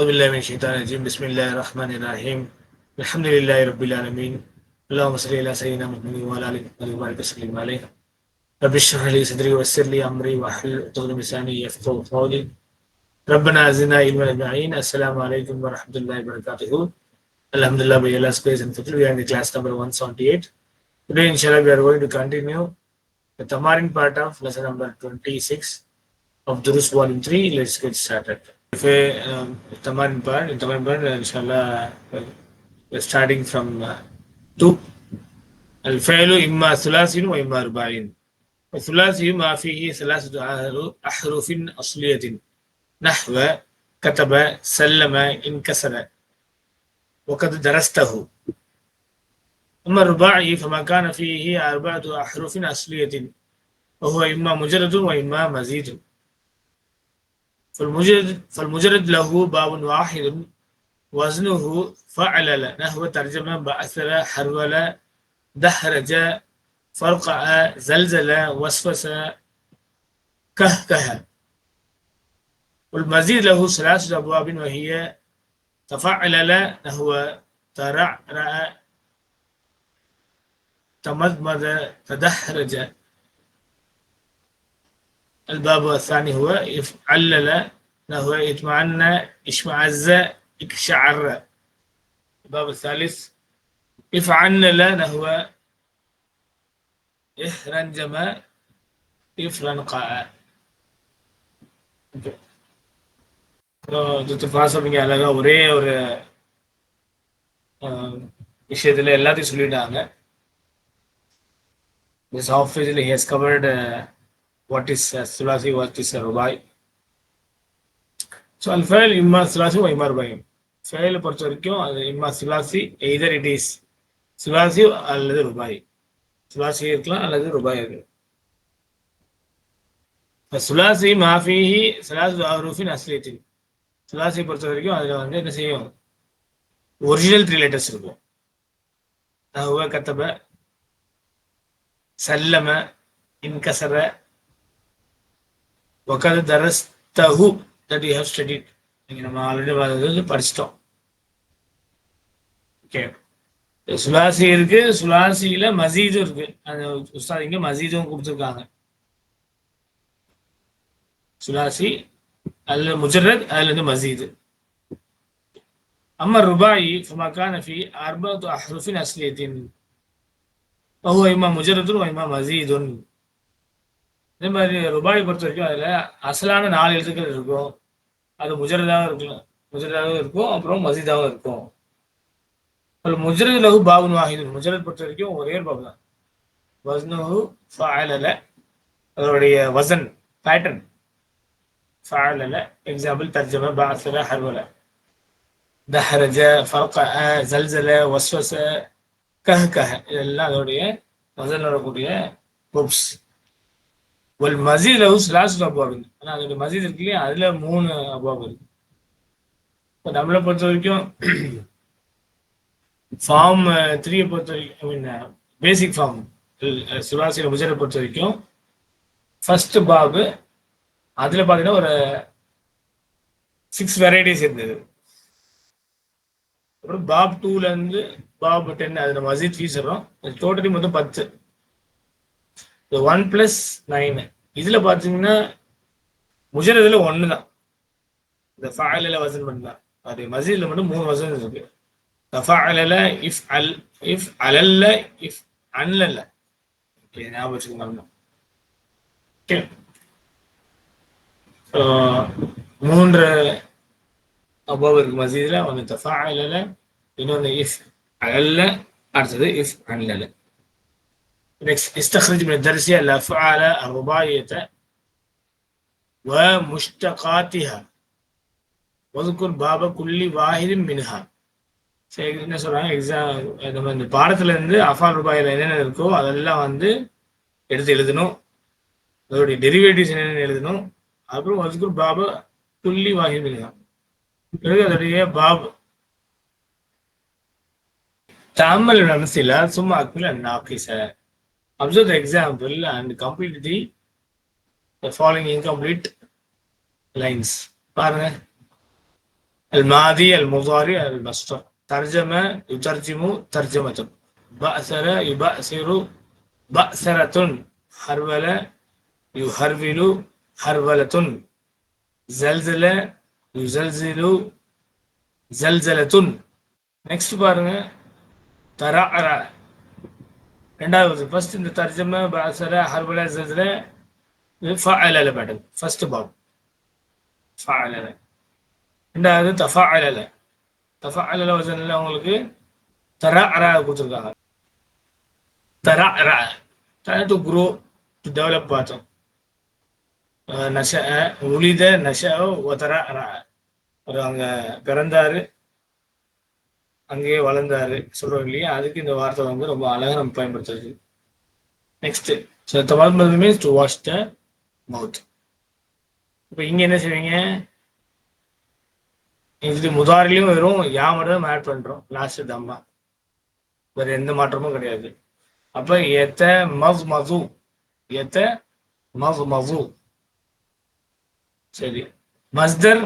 أعوذ بالله من الشيطان الرجيم. بسم الله الرحمن الرحيم. الحمد لله رب العالمين. اللهم صل على سيدنا محمد وعلى آله وصحبه وبارك وسلم عليه. رب اشرح لي صدري ويسر لي أمري واحلل عقدة من لساني يفقهوا قولي. ربنا زدنا علما أجمعين. السلام عليكم ورحمة الله وبركاته. Alhamdulillah by Allah's grace and fitr, we are in the class number 178. Today, inshallah, we are going to continue the Tamarin part of lesson number 26 of Durus volume 3. Let's get started. If um, Tamarin part, in Tamarin part, inshallah, starting from uh, 2. الفعل إما ثلاثي وإما رباعي والثلاثي ما فيه ثلاثة أحرف أصلية. نحو كتب سلم انكسر. وقد درسته. أما الرباعي فما كان فيه أربعة أحرف أصلية. وهو إما مجرد وإما مزيد. فالمجرد, فالمجرد له باب واحد وزنه فعلل نحو ترجمة بأثر حرول دحرج فرقع زلزل وسوس كهكه. والمزيد له ثلاثة أبواب وهي تفعلل نحو ترعرع تمضمض تدحرج. الباب الثاني هو يفعلل نحو يطمئن اشمعز اكشعر الباب الثالث يفعنل نحو إحرنجم إفرنقع பாசமிங்க அழகா ஒரே ஒரு விஷயத்துல எல்லாத்தையும் சொல்லிட்டாங்க this ஆஃபீஸில் has covered what is சுலாசி what is ரூபாய் so அந்த ஃபேல் இம்மா சுலாசி இம்மா ரூபாய் ஃபேலை பொறுத்த வரைக்கும் அது இம்மா சுலாசி எய்தர் இட் இஸ் சுலாசி அல்லது ரூபாய் சுலாசி இருக்கலாம் அல்லது ரூபாய் இருக்கு சுலாசி மாஃபிஹி சலாசு ஆரூஃபின் அஸ்லியத்தின் சுலாசியை பொறுத்த வரைக்கும் அதில் வந்து என்ன செய்யும்? ஒரிஜினல் த்ரீ லெட்டர்ஸ் இருக்கும். நஹுவ கத்தப சல்லம இன்கசர ஒக்கது தரஸ்தஹு தட் யூ ஹவ் ஸ்டடிட் நீங்கள் நம்ம ஆல்ரெடி படிச்சிட்டோம் ஓகே சுலாசி இருக்கு சுலாசியில மசீதும் இருக்கு அந்த உஸ்தாத் இங்க மசீதும் கொடுத்துருக்காங்க சுலாசி அதுல முஜரத் அதுல இருந்து மசீது أما الرباعي فما كان في أربعة أحرف أصلية وهو إما مجرد وإما مزيد அதே மாதிரி ரூபாயை பொறுத்த வரைக்கும் அதில் அசலான நாலு எழுத்துக்கள் இருக்கும். அது முஜரதாகவும் இருக்கும் முஜரதாகவும் இருக்கும் அப்புறம் மசிதாகவும் இருக்கும். அப்புறம் முஜரது லகு பாபுன் வாஹிது. முஜரத் பொறுத்த வரைக்கும் ஒரே ஒரு பாபு தான். வஸ்னு ஃபாலல அதனுடைய வசன் பேட்டர்ன் ஃபாலல எக்ஸாம்பிள் தர்ஜம பாசல ஹர்வல. தஹரஜ ஃபர்க ஜல்சல வஸ்வச கஹ் கஹ இதெல்லாம் அதோடைய வசன் வரக்கூடிய குரூப்ஸ் ஒரு மசீதில் ஹவுஸ் லாஸ்ட் அபாப் ஆனால் அதோட மசீத் இருக்கு இல்லையா? அதுல மூணு அபாப் இருக்கு. இப்போ நம்மளை பொறுத்த வரைக்கும் ஃபார்ம் த்ரீயை பொறுத்த வரைக்கும் ஐ மீன் பேசிக் ஃபார்ம் சுராசியில் முஜரை பொறுத்த வரைக்கும் ஃபர்ஸ்ட் பாபு அதில் பார்த்தீங்கன்னா ஒரு சிக்ஸ் வெரைட்டிஸ் இருந்தது. அப்புறம் பாப் டூலேருந்து பாப் டென் அதில் மசீத் ஃபீஸ் வரும் டோட்டலி மொத்தம் பத்து. ஒன் பிளஸ் நைனு இதில் பார்த்தீங்கன்னா முஜரதில் ஒன்று தான் இந்த ஃபாலில் வசன் பண்ணலாம். அது மசீதில் மட்டும் மூணு வசன் இருக்கு. ஃபாயிலில் இஃப் அல் இஃப் அலல்ல இஃப் அன்லல்ல. ஓகே ஞாபகம் வச்சுக்கோங்க ஓகே மூன்று அபோவ் இருக்கு மசீதில். ஒன்று தஃபாயில இன்னொன்று இஃப் அலல்ல அடுத்தது இஃப் அன்லல்ல. نكست استخرج من الدرس الأفعال الرباعية ومشتقاتها واذكر باب كل واحد منها சரி என்ன சொல்றாங்க எக்ஸாம் நம்ம இந்த பாடத்துல இருந்து அஃபால் ரூபாயில் என்னென்ன இருக்கோ அதெல்லாம் வந்து எடுத்து எழுதணும் அதோடைய டெரிவேட்டிவ்ஸ் என்னென்ன எழுதணும் அப்புறம் வஸ்குர் பாபு துல்லி வாகிமில்தான் பிறகு அதோடைய பாப் தாமல் நம்சில சும்மா அக்மில் Observe the example and complete the, the following incomplete lines. பாருங்க. அல் மாதி அல் முதாரி அல் மஸ்டர் தர்ஜம யுதர்ஜிமு தர்ஜமத்துன் பஅசர யுபஅசிரு பஅசரத்துன் ஹர்வல யுஹர்விலு ஹர்வலத்துன். ஜல்சல யுசல்சிலு ஜல்சலத்துன் நெக்ஸ்ட் பாருங்க. தரா ரெண்டாவது ஃபர்ஸ்ட் இந்த தர்ஜம பாசர ஹர்பல ஃபஅலல மேடம். ஃபர்ஸ்ட் பாப் ஃபஅலல. ரெண்டாவது தஃபஅலல. தஃபஅலல வசனில் அவங்களுக்கு தரா அரா கொடுத்துருக்காங்க. தரா அரா தரா டு குரோ டு டெவலப் பார்த்தோம் நஷ உளித நஷ அரா ஒரு அங்க பிறந்தாரு. அங்கேயே வளர்ந்தாரு. சொல்றோம் இல்லையா? அதுக்கு இந்த வார்த்தை வந்து ரொம்ப அழகா நம்ம பயன்படுத்துறது. Next so Dhawal means to wash the mouth இப்போ இங்க என்ன செய்வீங்க? இது முதாரிலையும் வெறும் யா மட்டும் ஆட் பண்றோம் லாஸ்ட் தம்மா வேற எந்த மாற்றமும் கிடையாது. அப்ப எத்த மஸ் மது எத்த மஸ் மது சரி. மஸ்தர்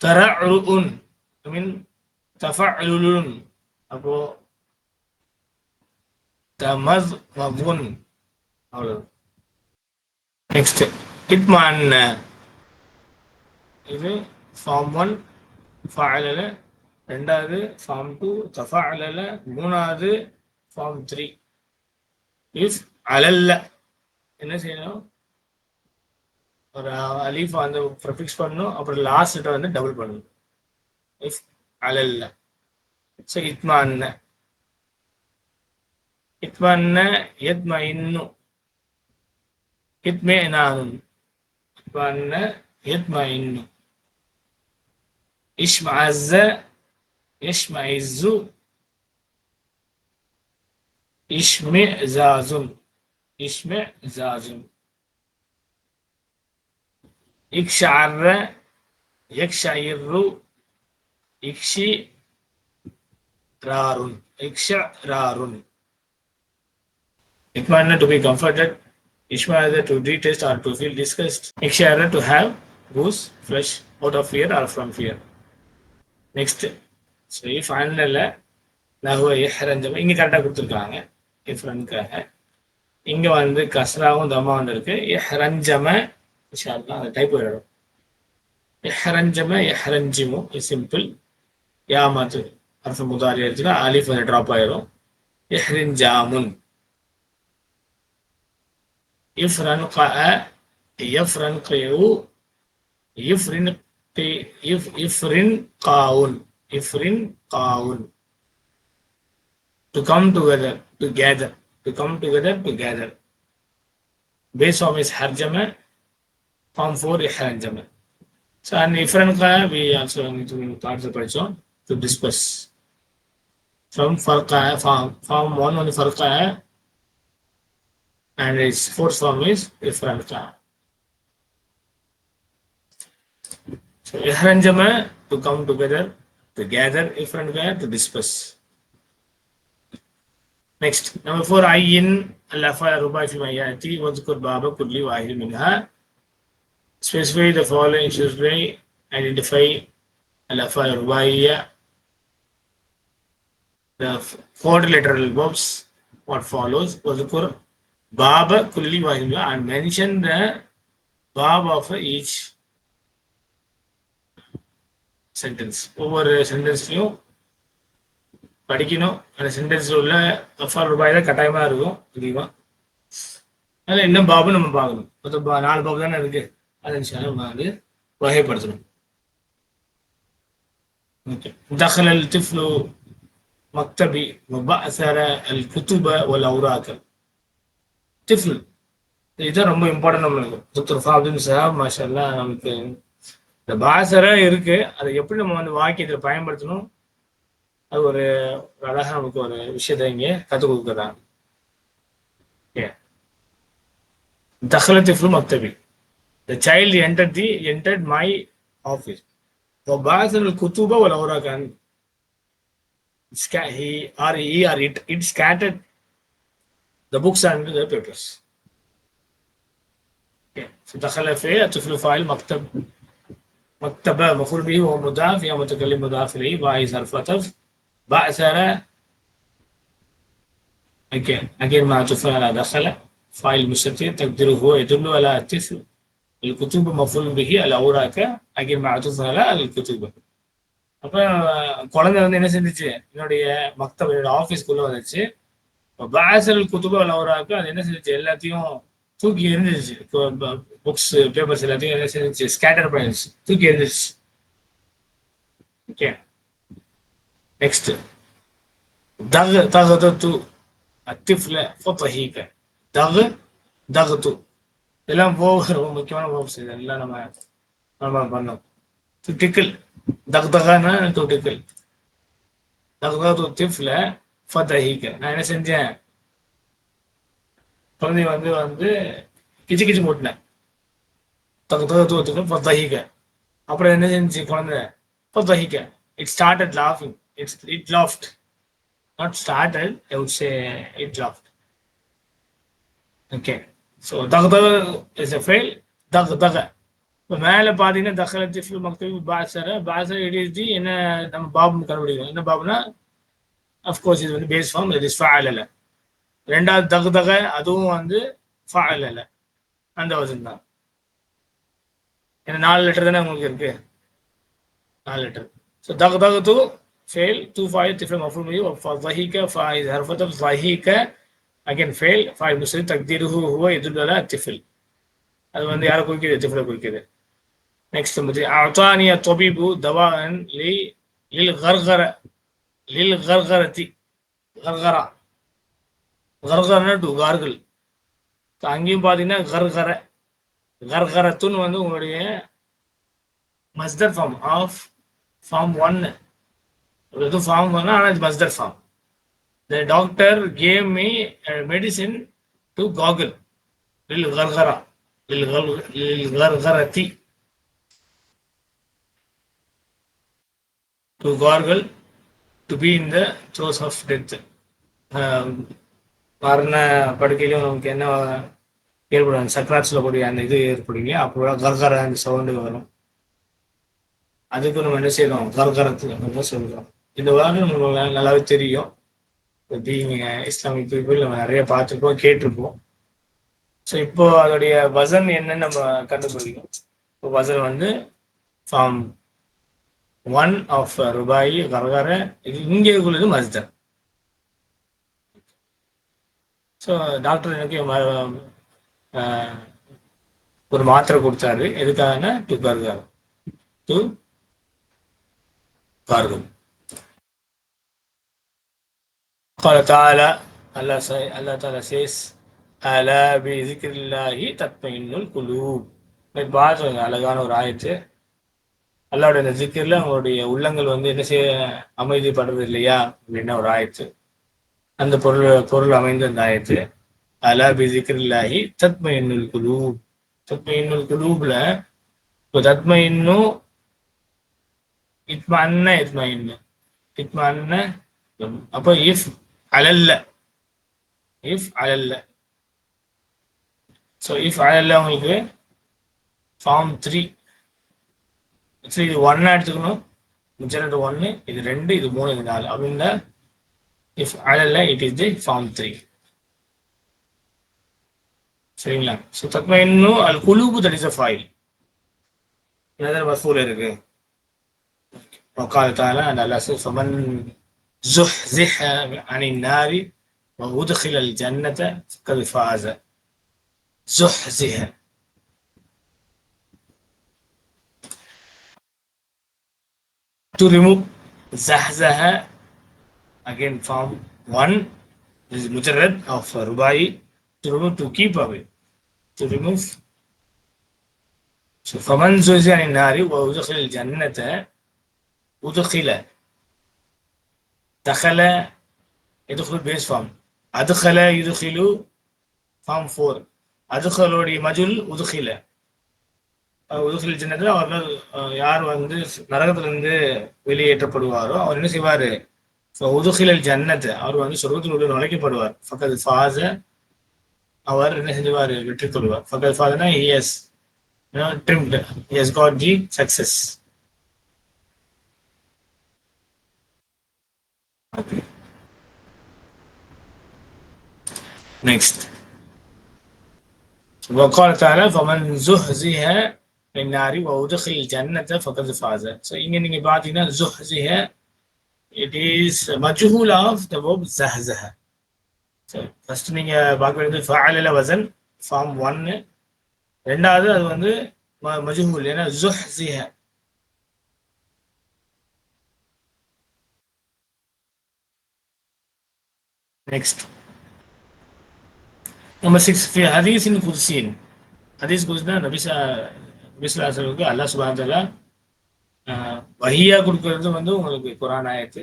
தர உன் மீன் தஃபஅலுன் அப்போ தமஸ் மதுன் அவ்வளவு நெக்ஸ்ட் இட்மான் இது ஃபார்ம் ஒன் ஃபஅலல ரெண்டாவது ஃபார்ம் டூ தஃபஅலல மூணாவது ஃபார்ம் த்ரீ இஃப் அலல்ல என்ன செய்யணும் ஒரு அலீஃப் அந்த ப்ரிஃபிக்ஸ் பண்ணணும். அப்புறம் லாஸ்ட் வந்து டபுள் பண்ணணும். alelle. So itmanne. İtmanne yedmainnu. İtminanun. İtmanne yedmainnu. İşmaazze yeşmaizzu. İşmi zazun. İşmi zazun. İkşarre yekşayirru இக்ஷி ராருன். To be to be comforted, Ishmael to detest or to feel disgust, Ikshara to have goose flesh out of fear or from fear. Next so if அண்ணல லஹுவ இஹ்ரஞ்சம் இங்கே கரெக்டாக கொடுத்துருக்காங்க. இஃப்ரனுக்காக இங்கே வந்து கஸ்ராவும் தமாவும் இருக்கு. ஹரஞ்சம இன்ஷால்லா அந்த டைப் வரும் ஹரஞ்சம ஹரஞ்சிமும் சிம்பிள் ಯಾ ಮಾತು ಅರ್ಥ ಮುದಾರಿ ಹೇಳ್ತೀರ ಆಲಿಫ್ ಅಂದ್ರೆ ಡ್ರಾಪ್ ಆಗಿರೋ ಎಹ್ರಿನ್ ಜಾಮುನ್ ಇಫ್ರನ್ ಕ ಯಫ್ರನ್ ಕಯು ಇಫ್ರಿನ್ ಇಫ್ ಇಫ್ರಿನ್ ಕಾವುನ್ ಇಫ್ರಿನ್ ಕಾವುನ್ to come together to gather to come together to gather base of इस हर जमा फॉर्म फोर हर जमा so and different we also need to start the person to discuss from farqa form form 1 only farqa and its fourth form is Ifranka. So Ihranjama to come together, to gather, Ifranka to disperse. Next, number four, Ayin Al-Afa Rubai fi Mayati, Wadhkur Baba Kulli Wahid Minha. Specify the following by identify Al-Afa Rubaiya. the quadrilateral verbs, what follows, Vazukur, Baba, Kulli, Vahimla. I mentioned the Baba for each sentence. Over sentence, you படிக்கணும். அந்த சென்டென்ஸில் உள்ள அஃபார் ரூபாய் தான் கட்டாயமாக இருக்கும். அதிகமாக அதில் இன்னும் பாபு நம்ம பார்க்கணும். மொத்தம் நாலு பாபு தானே இருக்கு. அதை நம்ம வந்து வகைப்படுத்தணும். ஓகே தகலல் திஃப்லு مكتبي وبعثر الكتب والأوراق டிஃபில் இதுதான் ரொம்ப இம்பார்ட்டன்ட் நம்மளுக்கு டாக்டர் ஃபாபின் சாப் மாஷல்லா நமக்கு இந்த பாசரா இருக்கு அதை எப்படி நம்ம வந்து வாக்கியத்தில் பயன்படுத்தணும் அது ஒரு ஒரு அழகா நமக்கு ஒரு விஷயத்தை இங்க கற்றுக் கொடுக்குறாங்க தஹல திஃபுல் மக்தபி the child enter the entered my office وبعثر الكتب والأوراق and sca- he or he or it it scattered the books and the papers. Okay. So دخل في الطفل فاعل مكتب مكتبة مفعول به وهو مضاف يا متكلم مضاف إليه باعث حرف عطف بعثر again again معطوف على دخل فاعل مستتر هو يدل على الطفل الكتب مفعول به الأوراق again معطوف على الكتب அப்ப குழந்தை வந்து என்ன செஞ்சுச்சு? என்னுடைய மக்தப் என்னோட ஆஃபீஸ்க்குள்ள வந்துச்சு பாசல் குத்துபா லவராக்கு அது என்ன செஞ்சுச்சு? எல்லாத்தையும் தூக்கி எரிஞ்சிச்சு புக்ஸ் பேப்பர்ஸ் எல்லாத்தையும் என்ன செஞ்சிச்சு? ஸ்கேட்டர் பண்ணிருச்சு. தூக்கி எரிஞ்சிச்சு ஓகே நெக்ஸ்ட் தக தூ அத்திஃப்ல ஃபதஹீக தக தூ இதெல்லாம் போக ரொம்ப முக்கியமான போக்ஸ் இதெல்லாம் நம்ம நம்ம பண்ணோம் டிக்கிள் தக்தகான டு டிக்கிள் தக்தகு திஃப்ல ஃபதஹீக நான் என்ன செஞ்சேன்? குழந்தை வந்து வந்து கிச்சு கிச்சு மூட்டினேன். தகு தகு தூத்துக்கு ஃபதஹீக அப்புறம் என்ன செஞ்சு குழந்தை? ஃபதஹீக it started லாஃபிங் it's it laughed not started I would say it laughed okay so தக தக இஸ் எ ஃபெயில் தக தக இப்போ மேலே பார்த்தீங்கன்னா தகல திஃபு மக்தபி பாசர பாசர இட் என்ன நம்ம பாபு கண்டுபிடிக்கணும். என்ன பாபுனா அஃப்கோர்ஸ் இது வந்து பேஸ் ஃபார்ம் இது ஃபாலல ரெண்டாவது தகு தக அதுவும் வந்து ஃபாலல அந்த வசன் தான். ஏன்னா நாலு லிட்டர் தானே உங்களுக்கு இருக்கு? நாலு லிட்டர் ஸோ தகு தகு தூ ஃபெயில் தூ ஃபாய் திஃபல் மஃபூல் முயு ஃபஹீக ஃபாய் ஹர்ஃபத் ஃபஹீக அகேன் ஃபெயில் ஃபாய் முஸ்லிம் ஹூ ஹுவ இதுல திஃபில் அது வந்து யாரை குறிக்குது? திஃபில் குறிக்குது. நெக்ஸ்ட் வந்து அத்தானிய தொபிபு தவான் லி லில் கர்கர லில் கர்கரத்தி கர்கரா. கர்கரனா டு கார்கள் அங்கேயும் பார்த்தீங்கன்னா கர்கர. கர்கரத்துன்னு வந்து உங்களுடைய மஸ்தர் ஃபார்ம் ஆஃப் ஃபார்ம் ஒன்னு. இது ஃபார்ம் ஒன்று ஆனால் இது மஸ்தர் form. The doctor came me medicine to காகுல். லில் கர்கரா. லில் கர்கரத்தி டு கார்கள் to be in the throes of death மரண படுக்கையிலும் நமக்கு என்ன ஏற்படும்? சக்ராட் சொல்லக்கூடிய அந்த இது ஏற்படுங்க அப்போ கர்கர அந்த சவுண்டு வரும். அதுக்கு நம்ம என்ன செய்யறோம் கர்கரத்து நம்ம சொல்கிறோம் இந்த உலகம் நம்மளுக்கு நல்லாவே தெரியும். பீங் இஸ்லாமிக் பீப்புள் நம்ம நிறைய பார்த்துருப்போம் கேட்டிருப்போம் ஸோ இப்போ அதோடைய வசன் என்னன்னு நம்ம கண்டுபிடிக்கும் இப்போ வசன் வந்து ஃபார்ம் ஒன் ஆஃப் ரூபாய் கரகர இது இங்கே உள்ளது மஸ்தர் ஸோ டாக்டர் எனக்கு ஒரு மாத்திரை கொடுத்தாரு எதுக்காகனா டு கர்கர் டு கர்கம் قال تعالى الله سي... الله تعالى says ألا بذكر الله تطمئن القلوب பார்த்து அழகான ஒரு ஆயத்து அல்லாவுடைய அந்த ஜிக்கர்ல அவங்களுடைய உள்ளங்கள் வந்து என்ன செய்ய அமைதிப்படுறது இல்லையா அப்படின்னா ஒரு ஆயிடுச்சு அந்த பொருள் பொருள் அமைந்த அந்த ஆயிடுச்சு அலா பி ஜிக்கரில்லாஹி தத்ம இன்னுல் குலூப். தத்ம இன்னுல் குலூப்ல இப்போ தத்ம இன்னும் இத்ம அன்ன இத்ம இன்னு இத்ம அன்ன அப்போ இஃப் அலல்ல. இஃப் அலல்ல. ஸோ இஃப் அலல்ல உங்களுக்கு ஃபார்ம் த்ரீ சரி இது ஒன்னா எடுத்துக்கணும் முஜரட் ஒன்னு இது ரெண்டு இது மூணு இது நாலு அப்படின்னா if அழல it is the form three சரிங்களா ஸோ தத்மா இன்னும் அது குழுப்பு தட் இஸ் அ ஃபைல் என்னதான் மசூல் இருக்கு وقال تعالى أن الله فمن زحزح عن النار وأدخل الجنة فقد فاز زحزح to remove Zahzaha again from 1 this is Mujarrad of Rubai to remove to keep away to remove. So فمن زوجة عن النار وأدخل الجنة أدخل دخل يدخل base form أدخل يدخل form 4 أدخل مجل أدخل. உதுகில உதுகில் ஜன்னத்தில் அவர்கள் யார் வந்து நரகத்திலிருந்து வெளியேற்றப்படுவாரோ அவர் என்ன செய்வாரு உதுகிலல் ஜன்னத்து அவர் வந்து சொர்க்கத்தில் உள்ள நுழைக்கப்படுவார் ஃபக்கத் ஃபாஸ அவர் என்ன செஞ்சுவார் வெற்றி கொள்வார் ஃபக்கத் ஃபாதனா S you know, trimmed. He has got the success. Okay. Next. وقال تعالى فمن زهزه من النار وأدخل الجنة فقد فاز. So இங்க நீங்க பாத்தீங்கன்னா زهزه it is مجهول of the verb زهزه. So first நீங்க பார்க்க வேண்டியது ஃபஅலல வசன் ஃபார்ம் 1 ரெண்டாவது அது வந்து ம- மஜ்ஹூல் ஏன்னா زهزه நெக்ஸ்ட் நம்பர் சிக்ஸ் ஹதீஸின் குர்சின் ஹதீஸ் குர்சினா நபிசா நபிசுல்லாசலுக்கு அல்லாஹ் சுபான் வகையாக வஹியா கொடுக்கறது வந்து உங்களுக்கு குரான் ஆயத்து.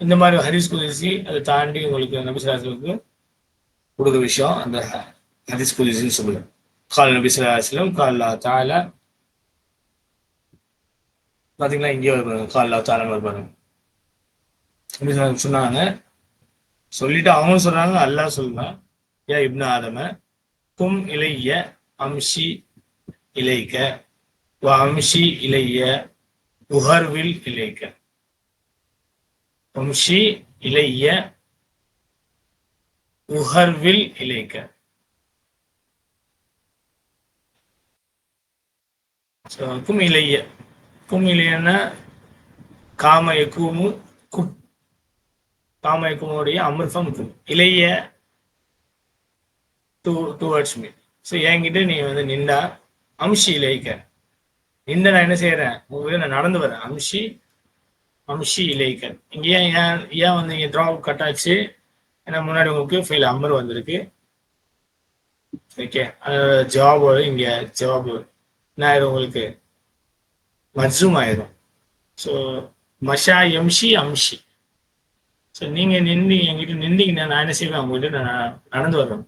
இந்த மாதிரி ஹரிஸ் குதிசி அதை தாண்டி உங்களுக்கு நபிசுல்லாசலுக்கு கொடுக்குற விஷயம் அந்த ஹரிஸ் குதிசின்னு சொல்லுவோம் கால் நபிசுல்லாஸ்லம் கால் தாலா பார்த்தீங்கன்னா இங்கே வருவாங்க கால் தாலா வருவாங்க நபி சொன்னாங்க. சொல்லிட்டு அவங்க சொல்றாங்க அல்லாஹ் சொல்லுவேன் ஏ இப்னா ஆதம கும் இலைய அம்ஷி இலைக்க வ அம்ஷி இலைய உஹர்வில் இலைக்க அம்ஷி இலைய உஹர்வில் இலைக்க கும் இலைய கும் இலையன்னா காம எக்கூமு கும் காம அமிர்தம் கும் இலைய டூ டுவர்ட்ஸ் மீ ஸோ என்கிட்ட நீ வந்து நின்றா அம்ஷி இலைக்க இந்த நான் என்ன செய்யறேன் உங்களுக்கு நான் நடந்து வரேன். அம்ஷி அம்ஷி இலைக்க இங்க ஏன் ஏன் ஏன் வந்து இங்க ட்ராப் கட் ஆச்சு ஏன்னா முன்னாடி உங்களுக்கு ஃபைல் அமர் வந்திருக்கு. ஓகே ஜாப் வரும் இங்க ஜாப் என்ன ஆயிரும் உங்களுக்கு? மஜூம் ஆயிரும். ஸோ மஷா எம்ஷி அம்ஷி. ஸோ நீங்க நின்று என்கிட்ட நின்றீங்கன்னா நான் என்ன செய்வேன்? உங்ககிட்ட நான் நடந்து வர்றேன்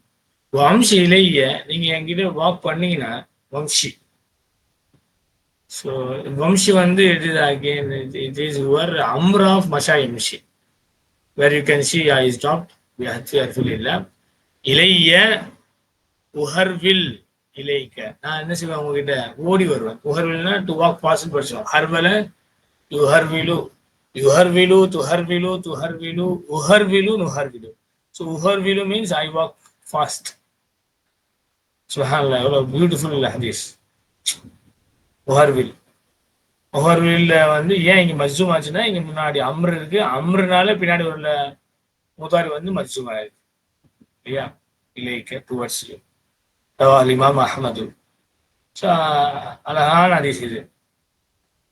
வம்சி இலைய நீங்க என்கிட்ட வாக் பண்ணீங்கன்னா வம்சி. ஸோ வம்சி வந்து it is again it is your Amr of மஷா எம்ஷி where you can see I stop இல்லை இலைய உஹர்வில் இலைக்க. நான் என்ன செய்வேன் உங்ககிட்ட? ஓடி வருவேன். உஹர்வில்னா டு வாக் பாசிபிள் படிச்சோம் ஹர்வல யுஹர்விலு. யுஹர்விலு துஹர்விலு துஹர்விலு உஹர்விலு நுஹர்விலு. ஸோ உஹர்விலு மீன்ஸ் ஐ வாக் ஃபாஸ்ட் சுஹான்ல எவ்வளோ பியூட்டிஃபுல் ஹதீஸ். உஹர்வில். உஹர்வில்ல வந்து ஏன் இங்க மஸ்ஜூம் ஆச்சுன்னா இங்க முன்னாடி அம்ரு இருக்கு. அம்ருனால பின்னாடி உள்ள முதாரி வந்து மஸ்ஜூம் ஆயிருக்கு. இல்லையா? இலைக்க டுவர்ட்ஸ் இமாம் அஹமது. ஸோ அழகான ஹதீஸ் இது.